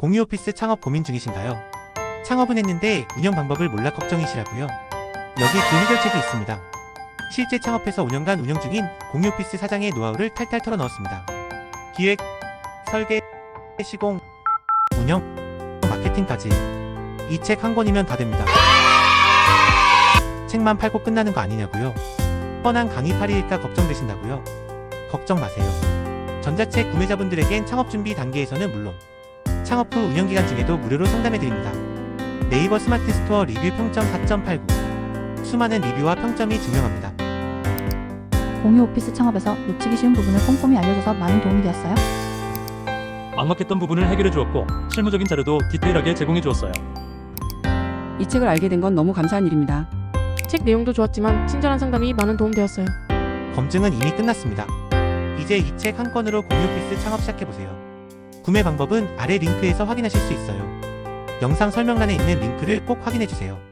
공유 오피스 창업 고민 중이신가요? 창업은 했는데 운영 방법을 몰라 걱정이시라고요? 여기 그 해결책이 있습니다. 실제 창업해서 5년간 운영 중인 공유 오피스 사장의 노하우를 탈탈 털어넣었습니다. 기획, 설계, 시공, 운영, 마케팅까지 이 책 한 권이면 다 됩니다. 책만 팔고 끝나는 거 아니냐고요? 뻔한 강의 파리일까 걱정되신다고요? 걱정 마세요. 전자책 구매자분들에겐 창업 준비 단계에서는 물론 창업 후 운영 기간 중에도 무료로 상담해 드립니다. 네이버 스마트 스토어 리뷰 평점 4.89 수많은 리뷰와 평점이 증명합니다. 공유 오피스 창업에서 놓치기 쉬운 부분을 꼼꼼히 알려줘서 많은 도움이 되었어요. 막막했던 부분을 해결해 주었고 실무적인 자료도 디테일하게 제공해 주었어요. 이 책을 알게 된 건 너무 감사한 일입니다. 책 내용도 좋았지만 친절한 상담이 많은 도움 되었어요. 검증은 이미 끝났습니다. 이제 이 책 한 권으로 공유 오피스 창업 시작해보세요. 구매 방법은 아래 링크에서 확인하실 수 있어요. 영상 설명란에 있는 링크를 꼭 확인해주세요.